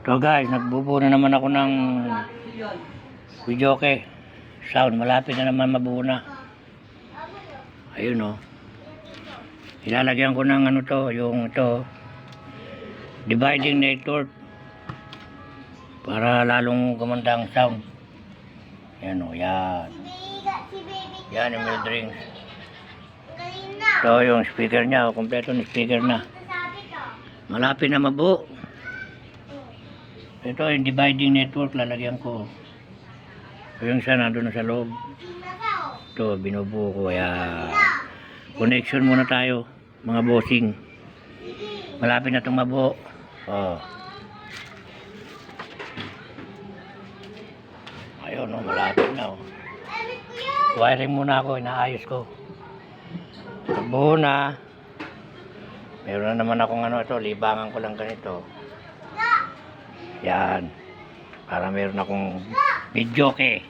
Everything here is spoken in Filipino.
So guys, nagbubuo na naman ako ng videoke. Sound, malapit na naman mabuo na. Ayun oh. Ilalagyan ko ng ano to, yung ito. Dividing network. Para lalong gumanda ang sound. Yan oh, yan. Yan yung mild rings. So yung speaker niya, oh, kompleto ng speaker na. Malapit na mabuo. Ito yung dividing network lalagyan ko. Yung isa nandun na sa loob. Ito, binubuo ko. Kaya, connection muna tayo, mga bossing. Malapit na itong mabuo. Oh. Ayun, oh, malapit na. Oh. Wiring muna ako, inaayos ko. Buo na. Meron na naman akong ano ito, libangan ko lang ganito. Yan. Para meron akong video ke.